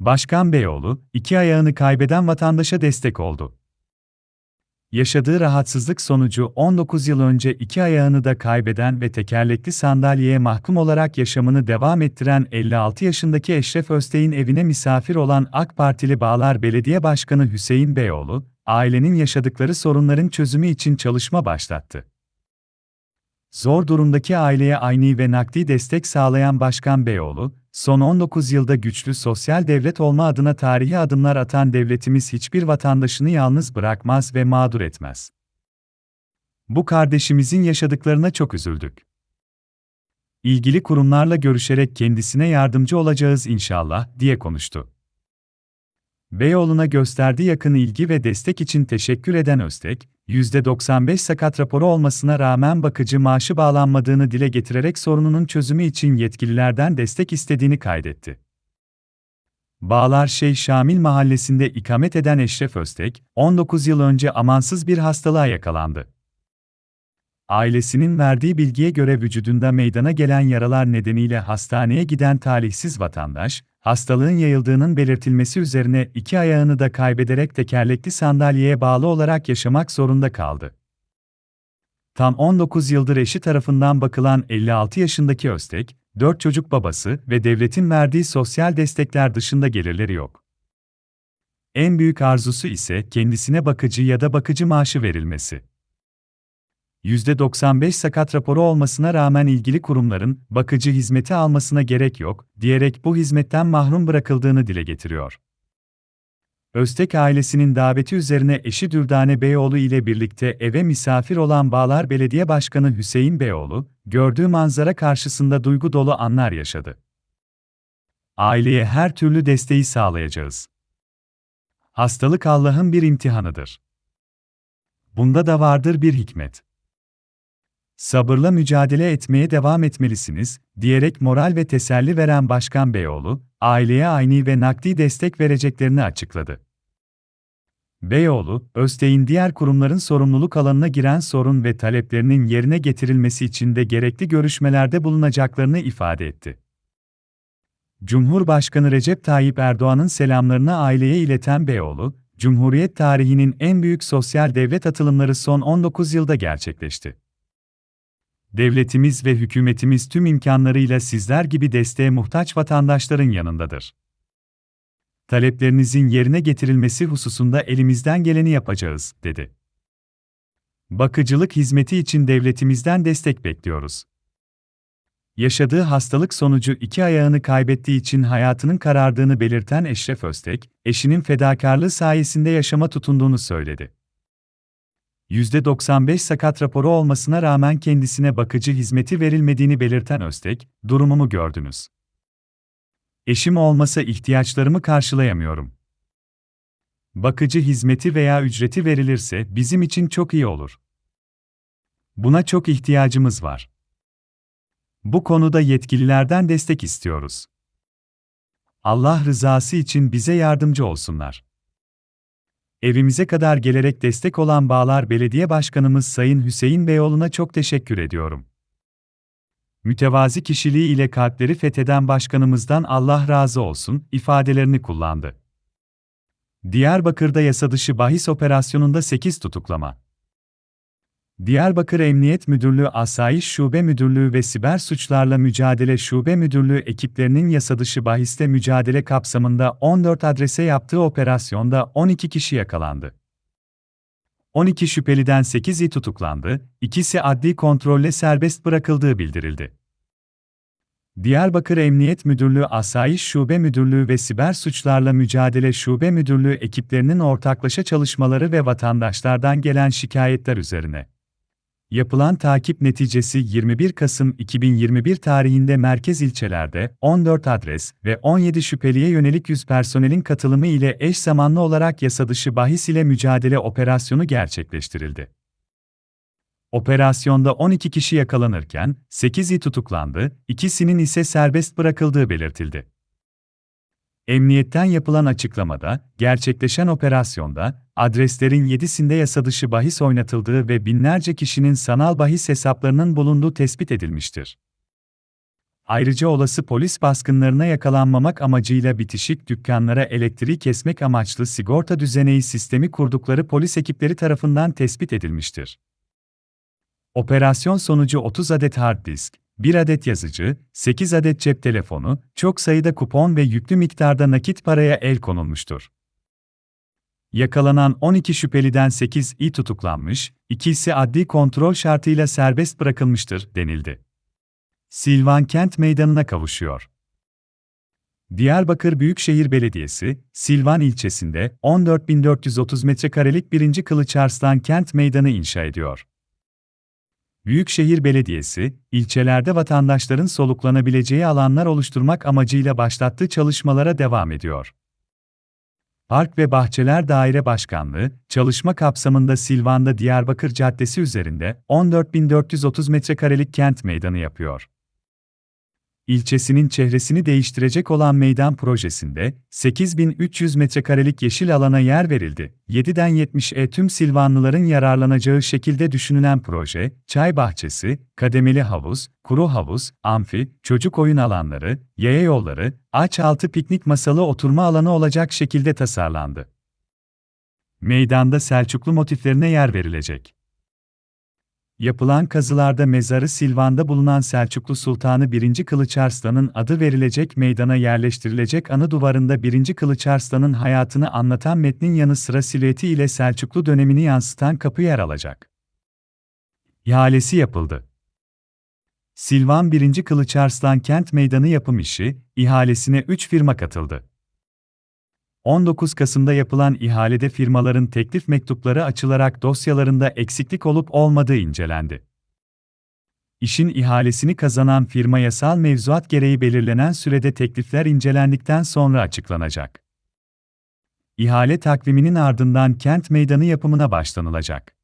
Başkan Beyoğlu, iki ayağını kaybeden vatandaşa destek oldu. Yaşadığı rahatsızlık sonucu 19 yıl önce iki ayağını da kaybeden ve tekerlekli sandalyeye mahkum olarak yaşamını devam ettiren 56 yaşındaki Eşref Öztey'in evine misafir olan AK Partili Bağlar Belediye Başkanı Hüseyin Beyoğlu, ailenin yaşadıkları sorunların çözümü için çalışma başlattı. Zor durumdaki aileye ayni ve nakdi destek sağlayan Başkan Beyoğlu, son 19 yılda güçlü sosyal devlet olma adına tarihi adımlar atan devletimiz hiçbir vatandaşını yalnız bırakmaz ve mağdur etmez. Bu kardeşimizin yaşadıklarına çok üzüldük. İlgili kurumlarla görüşerek kendisine yardımcı olacağız inşallah, diye konuştu. Beyoğlu'na gösterdiği yakın ilgi ve destek için teşekkür eden Öztek, %95 sakat raporu olmasına rağmen bakıcı maaşı bağlanmadığını dile getirerek sorununun çözümü için yetkililerden destek istediğini kaydetti. Bağlar Şeyh Şamil mahallesinde ikamet eden Eşref Öztek, 19 yıl önce amansız bir hastalığa yakalandı. Ailesinin verdiği bilgiye göre vücudunda meydana gelen yaralar nedeniyle hastaneye giden talihsiz vatandaş, hastalığın yayıldığının belirtilmesi üzerine iki ayağını da kaybederek tekerlekli sandalyeye bağlı olarak yaşamak zorunda kaldı. Tam 19 yıldır eşi tarafından bakılan 56 yaşındaki Öztek, 4 çocuk babası ve devletin verdiği sosyal destekler dışında gelirleri yok. En büyük arzusu ise kendisine bakıcı ya da bakıcı maaşı verilmesi. %95 sakat raporu olmasına rağmen ilgili kurumların bakıcı hizmeti almasına gerek yok diyerek bu hizmetten mahrum bırakıldığını dile getiriyor. Öztek ailesinin daveti üzerine eşi Dürdane Beyoğlu ile birlikte eve misafir olan Bağlar Belediye Başkanı Hüseyin Beyoğlu, gördüğü manzara karşısında duygu dolu anlar yaşadı. Aileye her türlü desteği sağlayacağız. Hastalık Allah'ın bir imtihanıdır. Bunda da vardır bir hikmet. Sabırla mücadele etmeye devam etmelisiniz, diyerek moral ve teselli veren Başkan Beyoğlu, aileye ayni ve nakdi destek vereceklerini açıkladı. Beyoğlu, Öztey'in diğer kurumların sorumluluk alanına giren sorun ve taleplerinin yerine getirilmesi için de gerekli görüşmelerde bulunacaklarını ifade etti. Cumhurbaşkanı Recep Tayyip Erdoğan'ın selamlarını aileye ileten Beyoğlu, Cumhuriyet tarihinin en büyük sosyal devlet atılımları son 19 yılda gerçekleşti. Devletimiz ve hükümetimiz tüm imkanlarıyla sizler gibi desteğe muhtaç vatandaşların yanındadır. Taleplerinizin yerine getirilmesi hususunda elimizden geleni yapacağız, dedi. Bakıcılık hizmeti için devletimizden destek bekliyoruz. Yaşadığı hastalık sonucu iki ayağını kaybettiği için hayatının karardığını belirten Eşref Öztek, eşinin fedakarlığı sayesinde yaşama tutunduğunu söyledi. %95 sakat raporu olmasına rağmen kendisine bakıcı hizmeti verilmediğini belirten Öztek, durumumu gördünüz. Eşim olmasa ihtiyaçlarımı karşılayamıyorum. Bakıcı hizmeti veya ücreti verilirse bizim için çok iyi olur. Buna çok ihtiyacımız var. Bu konuda yetkililerden destek istiyoruz. Allah rızası için bize yardımcı olsunlar. Evimize kadar gelerek destek olan Bağlar Belediye Başkanımız Sayın Hüseyin Beyoğlu'na çok teşekkür ediyorum. Mütevazi kişiliği ile kalpleri fetheden başkanımızdan Allah razı olsun ifadelerini kullandı. Diyarbakır'da yasadışı bahis operasyonunda 8 tutuklama. Diyarbakır Emniyet Müdürlüğü Asayiş Şube Müdürlüğü ve Siber Suçlarla Mücadele Şube Müdürlüğü ekiplerinin yasadışı bahiste mücadele kapsamında 14 adrese yaptığı operasyonda 12 kişi yakalandı. 12 şüpheliden 8'i tutuklandı, ikisi adli kontrolle serbest bırakıldığı bildirildi. Diyarbakır Emniyet Müdürlüğü Asayiş Şube Müdürlüğü ve Siber Suçlarla Mücadele Şube Müdürlüğü ekiplerinin ortaklaşa çalışmaları ve vatandaşlardan gelen şikayetler üzerine Yapılan takip neticesi 21 Kasım 2021 tarihinde merkez ilçelerde 14 adres ve 17 şüpheliye yönelik 100 personelin katılımı ile eş zamanlı olarak yasadışı bahis ile mücadele operasyonu gerçekleştirildi. Operasyonda 12 kişi yakalanırken 8'i tutuklandı, ikisinin ise serbest bırakıldığı belirtildi. Emniyetten yapılan açıklamada, gerçekleşen operasyonda, adreslerin 7'sinde yasadışı bahis oynatıldığı ve binlerce kişinin sanal bahis hesaplarının bulunduğu tespit edilmiştir. Ayrıca olası polis baskınlarına yakalanmamak amacıyla bitişik dükkanlara elektriği kesmek amaçlı sigorta düzeneği sistemi kurdukları polis ekipleri tarafından tespit edilmiştir. Operasyon sonucu 30 adet hard disk, 1 adet yazıcı, 8 adet cep telefonu, çok sayıda kupon ve yüklü miktarda nakit paraya el konulmuştur. Yakalanan 12 şüpheliden 8'i tutuklanmış, ikisi adli kontrol şartıyla serbest bırakılmıştır denildi. Silvan Kent Meydanı'na kavuşuyor. Diyarbakır Büyükşehir Belediyesi, Silvan ilçesinde 14.430 metrekarelik 1. Kılıçarslan Kent Meydanı inşa ediyor. Büyükşehir Belediyesi, ilçelerde vatandaşların soluklanabileceği alanlar oluşturmak amacıyla başlattığı çalışmalara devam ediyor. Park ve Bahçeler Daire Başkanlığı, çalışma kapsamında Silvan'da Diyarbakır Caddesi üzerinde 14.430 metrekarelik kent meydanı yapıyor. İlçesinin çehresini değiştirecek olan meydan projesinde 8300 metrekarelik yeşil alana yer verildi. 7'den 70'e tüm Silvanlıların yararlanacağı şekilde düşünülen proje, çay bahçesi, kademeli havuz, kuru havuz, amfi, çocuk oyun alanları, yaya yolları, ağaç altı piknik masalı oturma alanı olacak şekilde tasarlandı. Meydanda Selçuklu motiflerine yer verilecek. Yapılan kazılarda mezarı Silvan'da bulunan Selçuklu Sultanı 1. Kılıçarslan'ın adı verilecek meydana yerleştirilecek anı duvarında 1. Kılıçarslan'ın hayatını anlatan metnin yanı sıra silüeti ile Selçuklu dönemini yansıtan kapı yer alacak. İhalesi yapıldı. Silvan 1. Kılıçarslan Kent Meydanı yapım işi, ihalesine 3 firma katıldı. 19 Kasım'da yapılan ihalede firmaların teklif mektupları açılarak dosyalarında eksiklik olup olmadığı incelendi. İşin ihalesini kazanan firma yasal mevzuat gereği belirlenen sürede teklifler incelendikten sonra açıklanacak. İhale takviminin ardından kent meydanı yapımına başlanılacak.